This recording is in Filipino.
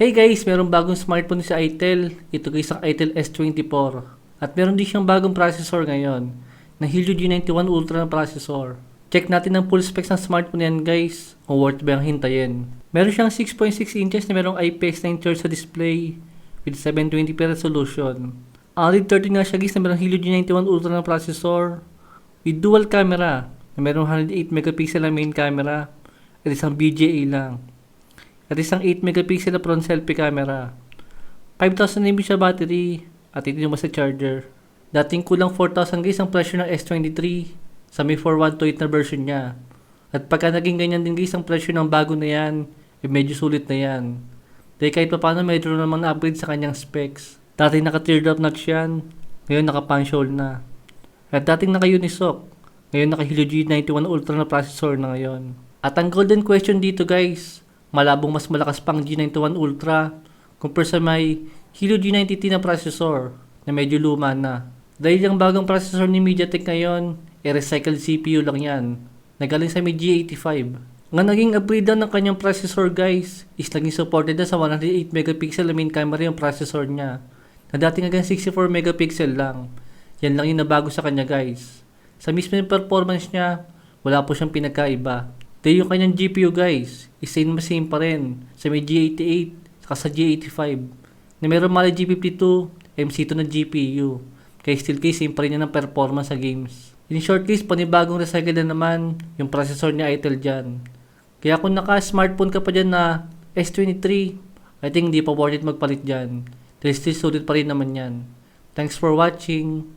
Hey guys, meron bagong smartphone sa Itel. Ito guys ang Itel S24. At meron din siyang bagong processor ngayon, na Helio G91 Ultra na processor. Check natin ang full specs ng smartphone yan guys, kung worth ba ang hintayin. Meron siyang 6.6 inches na merong IPX9 curve sa display with 720p resolution. Android 13 nga siya guys na merong Helio G91 Ultra na processor with dual camera na merong 108 megapixel na main camera at isang BGA lang. At isang 8 megapixel na front selfie camera. 5,000 mAh siya battery at ito naman sa charger. Dating kulang 4,000 guys ang presyo ng S23 sa may 4128 na version niya. At pagka naging ganyan din guys ang presyo ng bago na yan, eh medyo sulit na yan. Dahil kahit pa paano medyo naman na-upgrade sa kanyang specs. Dati naka teardrop notch yan, ngayon naka hole na. At dating naka Unisoc, ngayon naka Helio G91 Ultra na processor na ngayon. At ang golden question dito guys, malabong mas malakas pang G91 Ultra compare sa may Helio G90T na processor na medyo luma na. Dahil yung bagong processor ni MediaTek ngayon, e recycled CPU lang yan. Nagaling sa may G85. Nga naging upgrade ng kanyang processor guys, is naging supported na sa 108 megapixel na main camera yung processor niya. Na dating hanggang 64 megapixel lang. Yan lang yung nabago sa kanya guys. Sa mismo performance niya, wala po siyang pinagkaiba. Dahil yung kanyang GPU guys, is same na same pa rin sa may G88 saka sa G85 na meron Mali G52, MC2 na GPU. Kaya still case same pa rin yan ng performance sa games. In short case, panibagong recycle na naman yung processor ni Itel dyan. Kaya kung naka-smartphone ka pa dyan na S23, I think hindi pa worth it magpalit dyan. Dahil still sulit pa rin naman yan. Thanks for watching.